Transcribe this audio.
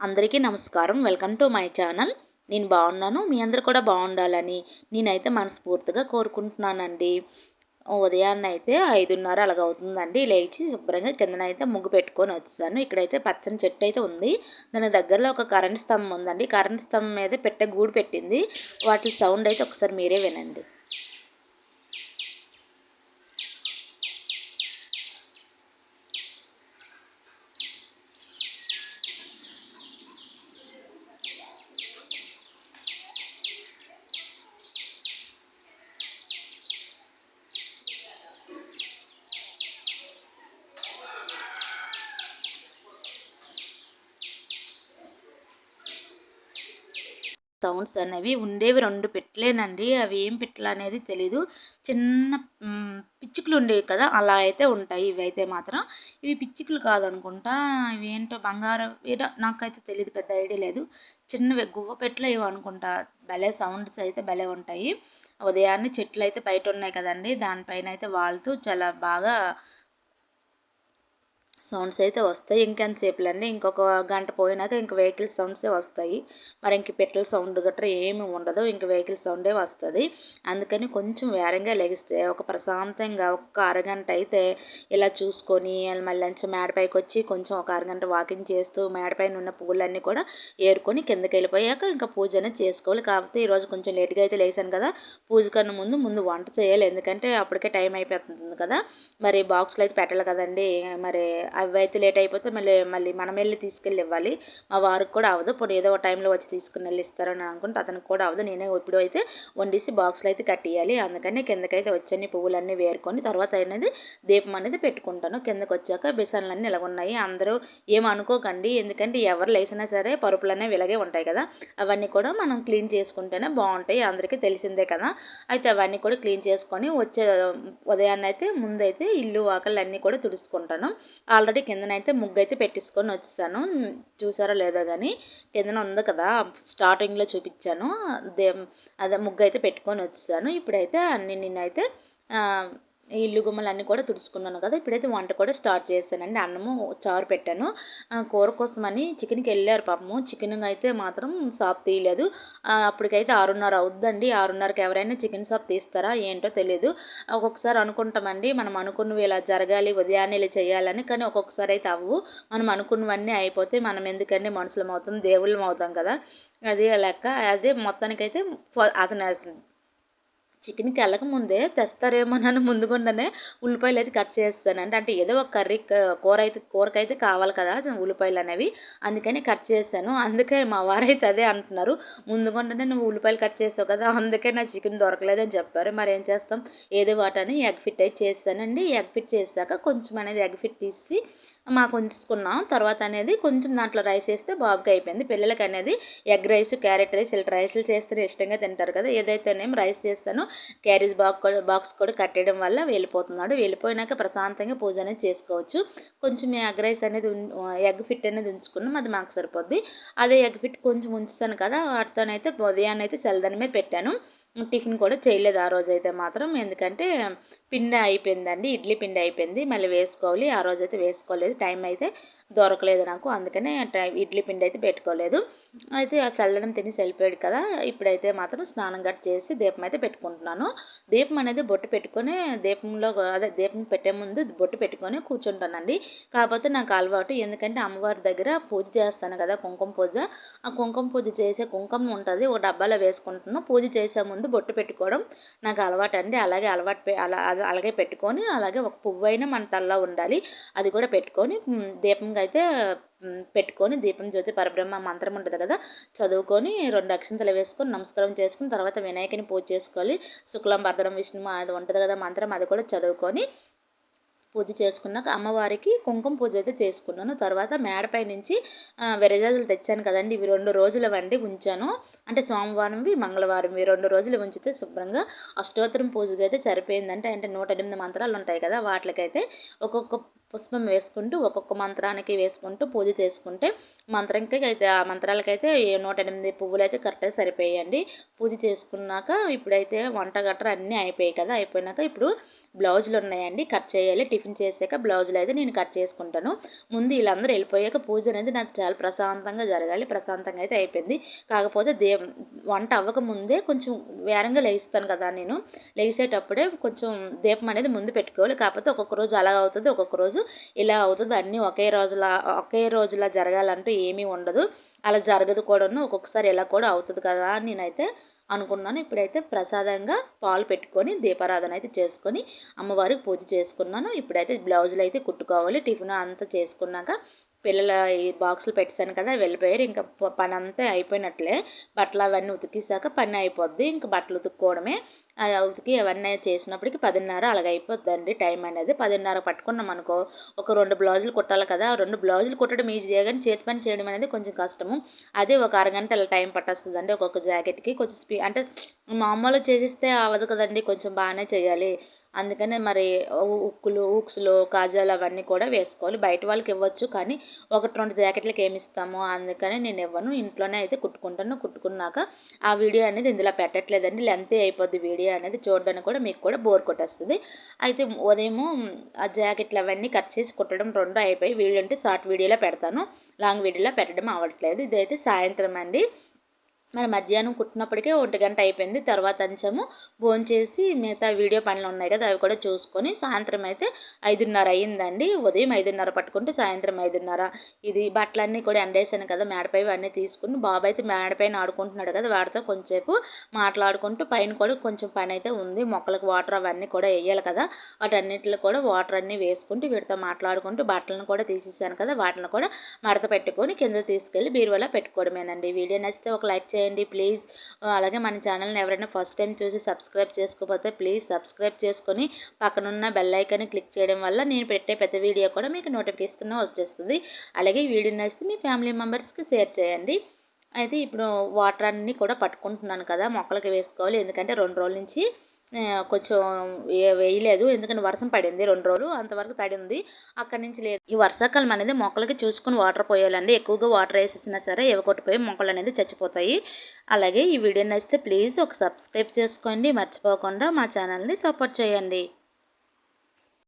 అందరికీ నమస్కారం. Welcome to my channel. నేను బాగున్నాను. మీ అందరు కూడా బాగుండాలని నేనైతే మనస్ఫూర్తిగా కోరుకుంటున్నానండి. ఉదయాన్నే అయితే ఐదున్నర అలాగ అవుతుందండి లేచి శుభ్రంగా కిందనైతే ముగ్గు పెట్టుకొని వచ్చాను ఇక్కడైతే పచ్చని చెట్టు అయితే ఉంది. దాని దగ్గరలో ఒక కరెంట్ స్తంభం ఉందండి. కరెంట్ స్తంభం మీద పెట్టే గూడు పెట్టింది. వాటి సౌండ్ అయితే ఒకసారి మీరే వినండి. సౌండ్స్ అనేవి ఉండేవి రెండు పెట్టలేనండి. అవి ఏం పెట్టలు అనేది తెలీదు. చిన్న పిచ్చుకలు ఉండేవి కదా అలా అయితే ఉంటాయి ఇవి అయితే మాత్రం. ఇవి పిచ్చుకలు కాదనుకుంటా. ఇవి ఏంటో బంగారం ఏటో నాకైతే తెలియదు పెద్ద ఐడియా లేదు. చిన్నవి గువ్వ పెట్టలు ఇవి అనుకుంటా. భలే సౌండ్స్ అయితే భలే ఉంటాయి. ఉదయాన్నే చెట్లు అయితే బయట ఉన్నాయి కదండి. దానిపైన అయితే వాళ్తూ చాలా బాగా సౌండ్స్ అయితే వస్తాయి. ఇంకెంతసేపులండి ఇంకొక గంట పోయినాక ఇంక వెహికల్ సౌండ్సే వస్తాయి. మరి ఇంక పిట్టల సౌండ్ గట్రా ఏమి ఉండదు. ఇంక వెహికల్ సౌండే వస్తుంది. అందుకని కొంచెం వేరంగా లెగిస్తే ఒక ప్రశాంతంగా ఒక్క అరగంట అయితే ఇలా చూసుకొని మళ్ళీ మేడపైకి వచ్చి కొంచెం ఒక అరగంట వాకింగ్ చేస్తూ మేడపైన ఉన్న పువ్వులన్నీ కూడా ఏరుకొని కిందకి వెళ్ళిపోయాక ఇంకా పూజ అనేది చేసుకోవాలి. కాకపోతే ఈరోజు కొంచెం లేట్గా అయితే లేసాను కదా. పూజ కన్నా ముందు ముందు వంట చేయాలి. ఎందుకంటే అప్పటికే టైం అయిపోతుంది కదా. మరి బాక్స్లో అయితే పెట్టాలి కదండి. మరి అవి అయితే లేట్ అయిపోతే మళ్ళీ మళ్ళీ మనం వెళ్ళి తీసుకెళ్ళి ఇవ్వాలి. మా వారికి కూడా అవ్వదు. పోనీ ఏదో ఒక టైంలో వచ్చి తీసుకుని వెళ్ళి ఇస్తారని అనుకుంటే అతనికి కూడా అవదు నేనే ఇప్పుడు అయితే వండిసి బాక్స్లో అయితే కట్టేయాలి. అందుకని కిందకైతే వచ్చని పువ్వులన్నీ వేరుకొని తర్వాత అనేది దీపం అనేది పెట్టుకుంటాను. కిందకు వచ్చాక బిసన్లన్నీ ఇలా ఉన్నాయి. అందరూ ఏమనుకోకండి ఎందుకంటే ఎవరు లేసినా సరే పరుపులనే ఇలాగే ఉంటాయి కదా. అవన్నీ కూడా మనం క్లీన్ చేసుకుంటేనే బాగుంటాయి. అందరికీ తెలిసిందే కదా. అయితే అవన్నీ కూడా క్లీన్ చేసుకొని వచ్చే ఉదయాన్నే అయితే ముందైతే ఇల్లు వాకళ్ళు అన్నీ కూడా తుడుచుకుంటాను. ఆల్రెడీ కిందనైతే ముగ్గు అయితే పెట్టించుకొని వచ్చాను చూసారో లేదో కానీ కిందన ఉంది కదా స్టార్టింగ్లో చూపించాను. దే అదే ముగ్గు అయితే పెట్టుకొని వచ్చాను ఇప్పుడైతే అన్ని నేనైతే ఇల్లు గుమ్మలన్నీ కూడా తుడుచుకున్నాను కదా ఇప్పుడైతే వంట కూడా స్టార్ట్ చేశానండి. అన్నము చారు పెట్టాను. కూర కోసమని చికెన్కి వెళ్ళారు పాపము. చికెన్ అయితే మాత్రం షాప్ తీయలేదు. అప్పటికైతే ఆరున్నర అవుద్దండి. ఆరున్నరకి ఎవరైనా చికెన్ షాప్ తీస్తారా ఏంటో తెలియదు ఒక్కొక్కసారి అనుకుంటామండి మనం అనుకున్నవి ఇలా జరగాలి ఉదయాన్నే ఇలా చేయాలని కానీ ఒక్కొక్కసారి అయితే అవ్వు. మనం అనుకున్నవన్నీ అయిపోతే మనం ఎందుకంటే మనుషులం అవుతాం దేవుళ్ళం అవుతాం కదా. అదే లెక్క అదే మొత్తానికైతే అతను చికెన్కి వెళ్ళకముందే తెస్తారేమోనని ముందుగుండానే ఉల్లిపాయలు అయితే కట్ చేస్తాను. అంటే ఏదో ఒక కర్రీ కూర అయితే కూరకైతే కావాలి కదా ఉల్లిపాయలు అనేవి అందుకని కట్ చేశాను. అందుకే మా వారైతే అదే అంటున్నారు. ముందుగుండానే నువ్వు ఉల్లిపాయలు కట్ చేసావు కదా అందుకే నా చికెన్ దొరకలేదని చెప్పారు. మరి ఏం చేస్తాం? ఏదో వాటని ఎగ్ ఫిట్ అయితే చేస్తానండి. ఎగ్ ఫిట్ చేశాక కొంచెం అనేది ఎగ్ ఫిట్ తీసి మాకు ఉంచుకున్నాం తర్వాత అనేది కొంచెం దాంట్లో రైస్ వేస్తే బాబుకి అయిపోయింది. పిల్లలకి అనేది ఎగ్ రైస్ క్యారెట్ రైస్ ఇలా రైస్లు చేస్తే ఇష్టంగా తింటారు కదా. ఏదైతేనేం రైస్ చేస్తానో. క్యారేజ్ బాక్స్ కూడా బాక్స్ కూడా కట్టేయడం వల్ల వెళ్ళిపోతున్నాడు. వెళ్ళిపోయినాక ప్రశాంతంగా పూజ అనేది చేసుకోవచ్చు. కొంచెం ఎగ్ రైస్ అనేది ఎగ్ ఫిట్ అనేది ఉంచుకున్నాం. అది మాకు సరిపోద్ది. అదే ఎగ్ ఫిట్ కొంచెం ఉంచుతాను కదా. వాటితోనైతే ఉదయాన్నైతే అయితే చల్లదాని మీద పెట్టాను. టిఫిన్ కూడా చేయలేదు ఆ రోజు అయితే మాత్రం. ఎందుకంటే పిండి అయిపోయిందండి ఇడ్లీ పిండి అయిపోయింది. మళ్ళీ వేసుకోవాలి ఆ రోజు అయితే వేసుకోలేదు. టైం అయితే దొరకలేదు నాకు అందుకనే ఇడ్లీ పిండి అయితే పెట్టుకోలేదు. అయితే ఆ చల్లడం తిని వెళ్ళిపోయాడు కదా ఇప్పుడైతే మాత్రం స్నానం గట్టి చేసి దీపం అయితే పెట్టుకుంటున్నాను. దీపం అనేది బొట్టు పెట్టుకొని దీపంలో అదే దీపం పెట్టే ముందు బొట్టు పెట్టుకొని కూర్చుంటానండి. కాకపోతే నాకు అలవాటు ఎందుకంటే అమ్మవారి దగ్గర పూజ చేస్తాను కదా కుంకుమ పూజ. ఆ కుంకుమ పూజ చేసే కుంకుమ ఉంటుంది ఒక డబ్బాలో వేసుకుంటున్నాను పూజ చేసే ముందు ముందు బొట్టు పెట్టుకోవడం నాకు అలవాటు అండి. అలాగే అలవాటు అలా అలాగే పెట్టుకొని అలాగే ఒక పువ్వు అయినా మన తల్లో ఉండాలి. అది కూడా పెట్టుకొని దీపంగా అయితే పెట్టుకొని దీపం జ్యోతి పరబ్రహ్మ మంత్రం ఉంటుంది కదా చదువుకొని రెండు అక్షంతలు వేసుకొని నమస్కారం చేసుకుని తర్వాత వినాయకుని పూజ చేసుకోవాలి. శుక్లం భర్తడం విష్ణు అది ఉంటుంది కదా మంత్రం అది కూడా చదువుకొని పూజ చేసుకున్నాక అమ్మవారికి కుంకుమ పూజ అయితే చేసుకున్నాను. తర్వాత మేడపై నుంచి విరజాజులు తెచ్చాను కదండి. ఇవి రెండు రోజుల వండి ఉంచాను. అంటే సోమవారంవి మంగళవారంవి రెండు రోజులు ఉంచితే శుభ్రంగా అష్టోత్తరం పూజకి అయితే సరిపోయిందంటే అంటే నూట ఎనిమిది మంత్రాలు ఉంటాయి కదా వాటికైతే ఒక్కొక్క పుష్పం వేసుకుంటూ ఒక్కొక్క మంత్రానికి వేసుకుంటూ పూజ చేసుకుంటే మంత్రంకి అయితే ఆ మంత్రాలకైతే నూట ఎనిమిది పువ్వులు అయితే కరెక్ట్గా సరిపోయాయండి. పూజ చేసుకున్నాక ఇప్పుడైతే వంట గట్ర అన్నీ అయిపోయాయి కదా అయిపోయినాక ఇప్పుడు బ్లౌజులు ఉన్నాయండి కట్ చేయాలి. టిఫిన్ చేసాక బ్లౌజులు అయితే నేను కట్ చేసుకుంటాను. ముందు వీళ్ళందరూ వెళ్ళిపోయాక పూజ అనేది నాకు చాలా ప్రశాంతంగా జరగాలి ప్రశాంతంగా అయితే అయిపోయింది. కాకపోతే దే వంట అవ్వక ముందే కొంచెం వేరంగా లేయిస్తాను కదా నేను. లేచేటప్పుడే కొంచెం దీపం అనేది ముందు పెట్టుకోవాలి. కాకపోతే ఒక్కొక్క రోజు అలా అవుతుంది ఒక్కొక్క రోజు ఇలా అవుతుంది. అన్నీ ఒకే రోజులా ఒకే రోజులా జరగాలంటూ ఏమీ ఉండదు. అలా జరగదు కూడాను. ఒక్కొక్కసారి ఇలా కూడా అవుతుంది కదా అని నేనైతే అనుకున్నాను. ఇప్పుడైతే ప్రసాదంగా పాలు పెట్టుకొని దీపారాధన అయితే చేసుకొని అమ్మవారికి పూజ చేసుకున్నాను. ఇప్పుడైతే బ్లౌజులు అయితే కుట్టుకోవాలి. టిఫిన్ అంతా చేసుకున్నాక పిల్లల ఈ బాక్సులు పెట్టాను కదా వెళ్ళిపోయారు. ఇంకా పని అంతా అయిపోయినట్లే. బట్టలు అవన్నీ ఉతికేసాక పని అయిపోద్ది. ఇంకా బట్టలు ఉతుక్కోవడమే. ఉతికి అవన్నీ చేసినప్పటికి పదిన్నర అలాగ అయిపోద్దండి టైం అనేది. పదిన్నర పట్టుకున్నాం అనుకో ఒక రెండు బ్లౌజులు కుట్టాలి కదా రెండు బ్లౌజులు కుట్టడం ఈజీగా కానీ చేతి పని చేయడం అనేది కొంచెం కష్టము. అదే ఒక అరగంట అలా టైం పట్టేస్తుందండి ఒక్కొక్క జాకెట్కి. కొంచెం స్పీ అంటే మామూలుగా చేసిస్తే అవ్వదు కదండి. కొంచెం బాగానే చేయాలి. అందుకనే మరి ఉక్కులు ఉక్స్లు కాజాలు అవన్నీ కూడా వేసుకోవాలి. బయట వాళ్ళకి ఇవ్వచ్చు కానీ ఒకటి రెండు జాకెట్లకి ఏమి ఇస్తాము? అందుకని నేను ఇవ్వను. ఇంట్లోనే అయితే కుట్టుకుంటాను. కుట్టుకున్నాక ఆ వీడియో అనేది ఇందులో పెట్టట్లేదండి. లెంత్ అయిపోద్ది వీడియో అనేది. చూడడానికి కూడా మీకు కూడా బోర్ కొట్టేస్తుంది. అయితే ఉదయము ఆ జాకెట్లు అవన్నీ కట్ చేసి కుట్టడం రెండు అయిపోయి వీడియో అంటే షార్ట్ వీడియోలో పెడతాను. లాంగ్ వీడియోలో పెట్టడం అవ్వట్లేదు. ఇదైతే సాయంత్రం అండి. మరి మధ్యాహ్నం కుట్టినప్పటికే ఒంటి గంట అయిపోయింది. తర్వాత అంచము భోంచేసి మిగతా వీడియో పనులు ఉన్నాయి కదా అవి కూడా చూసుకొని సాయంత్రం అయితే ఐదున్నర అయ్యిందండి. ఉదయం ఐదున్నర పట్టుకుంటే సాయంత్రం ఐదున్నర. ఇది బట్టలన్నీ కూడా ఎండేసాను కదా మేడపై అన్నీ తీసుకుని బాబు అయితే మేడపైన ఆడుకుంటున్నాడు కదా వాడితో కొంచెంసేపు మాట్లాడుకుంటూ పైన కూడా కొంచెం పని అయితే ఉంది. మొక్కలకు వాటర్ అవన్నీ కూడా వేయాలి కదా వాటన్నిటిలో కూడా వాటర్ అన్నీ వేసుకుంటూ వీటితో మాట్లాడుకుంటూ బట్టలను కూడా తీసేసాను కదా వాటిని కూడా మడత పెట్టుకొని కింద తీసుకెళ్ళి బీరువాలో పెట్టుకోవడమేనండి. వీడియో నచ్చితే ఒక లైక్ చేయండి. ప్లీజ్. అలాగే మన ఛానల్ని ఎవరైనా ఫస్ట్ టైం చూసి సబ్స్క్రైబ్ చేసుకోకపోతే ప్లీజ్ సబ్స్క్రైబ్ చేసుకొని పక్కనున్న బెల్ ఐకాన్ని క్లిక్ చేయడం వల్ల నేను పెట్టే పెద్ద వీడియో కూడా మీకు నోటిఫికేషన్ వచ్చేస్తుంది. అలాగే ఈ వీడియో నచ్చితే మీ ఫ్యామిలీ మెంబర్స్కి షేర్ చేయండి. అయితే ఇప్పుడు వాటర్ అన్నీ కూడా పట్టుకుంటున్నాను కదా మొక్కలకి వేసుకోవాలి. ఎందుకంటే రెండు రోజుల నుంచి కొంచెం వేయలేదు. ఎందుకంటే వర్షం పడింది రెండు రోజులు అంతవరకు తడింది. అక్కడి నుంచి లేదు. ఈ వర్షాకాలం అనేది మొక్కలకి చూసుకుని వాటర్ పోయాలండి. ఎక్కువగా వాటర్ వేసేసినా సరే ఇవ్వకొట్టిపోయి మొక్కలు అనేది చచ్చిపోతాయి. అలాగే ఈ వీడియో నచ్చితే ప్లీజ్ ఒక సబ్స్క్రైబ్ చేసుకోండి. మర్చిపోకుండా మా ఛానల్ని సపోర్ట్ చేయండి.